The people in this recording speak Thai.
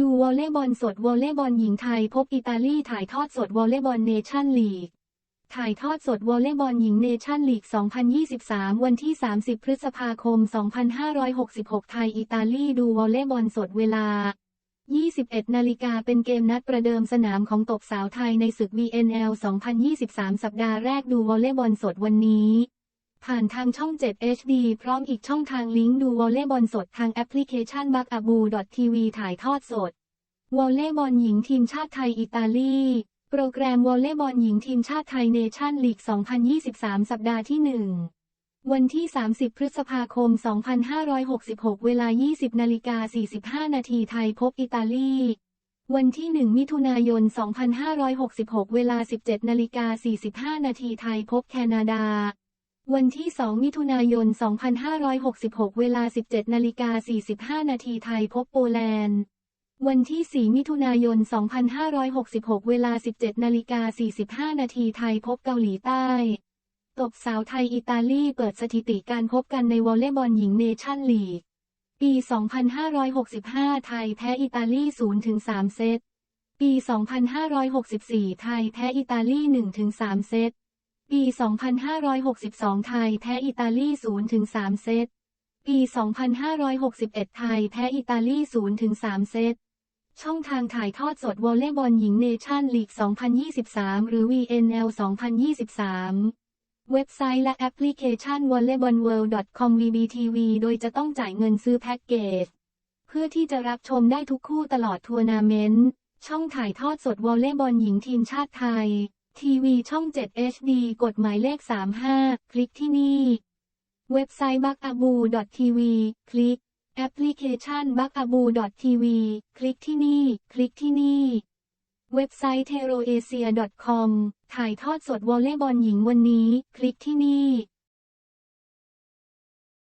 ดูวอลเลย์บอลสดวอลเลย์บอลหญิงไทยพบอิตาลีถ่ายทอดสดวอลเลย์บอลเนชั่นลีก ถ่ายทอดสดวอลเลย์บอลหญิงเนชั่นลีก 2023 วันที่ 30 พฤษภาคม 2566 ไทยอิตาลีดูวอลเลย์บอลสดเวลา 21 นาฬิกาเป็นเกมนัดประเดิมสนามของตบสาวไทยในศึก VNL 2023 สัปดาห์แรกดูวอลเลย์บอลสดวันนี้ ผ่านทางช่อง 7 HD พร้อมอีกช่องทางลิงก์ดูวอลเลย์บอลสดทางแอปพลิเคชันบักอาบูดทีวีถ่ายทอดสด วอลเลย์บอลหญิงทีมชาติไทยอิตาลี โปรแกรมวอลเลย์บอลหญิงทีมชาติไทยเนชั่นลีก 2023 สัปดาห์ที่ 1 วันที่ 30 พฤษภาคม 2566 เวลา 20นาฬิกา45 นาทีไทยพบอิตาลี วันที่ 1 มิถุนายน 2566 เวลา 17นาฬิกา45 นาทีไทยพบแคนาดา วันที่ 2 มิถุนายน 2566 เวลา 17 นาฬิกา 45 นาทีไทยพบโปแลนด์ วันที่ 4 มิถุนายน 2566 เวลา 17 นาฬิกา 45 นาทีไทยพบเกาหลีใต้ ตบสาวไทยอิตาลีเปิดสถิติการพบกันในวอลเลย์บอลหญิงเนชั่นลีก ปี 2565 ไทยแพ้อิตาลี 0-3 เซต ปี 2564 ไทยแพ้อิตาลี 1-3 เซต ปี 2562 ไทยแพ้อิตาลี 0-3 เซต ปี 2561 ไทยแพ้อิตาลี 0-3 เซต ช่องทางถ่ายทอดสดวอลเลย์บอลหญิงเนชั่นลีก 2023 หรือ VNL 2023เว็บไซต์และแอปพลิเคชัน volleyballworld.com VBTV โดยจะต้องจ่ายเงินซื้อแพ็กเกจ เพื่อที่จะรับชมได้ทุกคู่ตลอดทัวร์นาเมนต์ ช่องถ่ายทอดสดวอลเลย์บอลหญิงทีมชาติไทย ทีวีช่อง 7 HD กฎหมายเลข 35 คลิกที่นี่ เว็บไซต์ b u g a b o TV คลิก แอปพลิเคชัน b u g a b o TV คลิกที่นี่ คลิกที่นี่ เว็บไซต์เทโรเอเชีย. com ถ่ายทอดสดวอลเลย์บอลหญิงวันนี้ คลิกที่นี่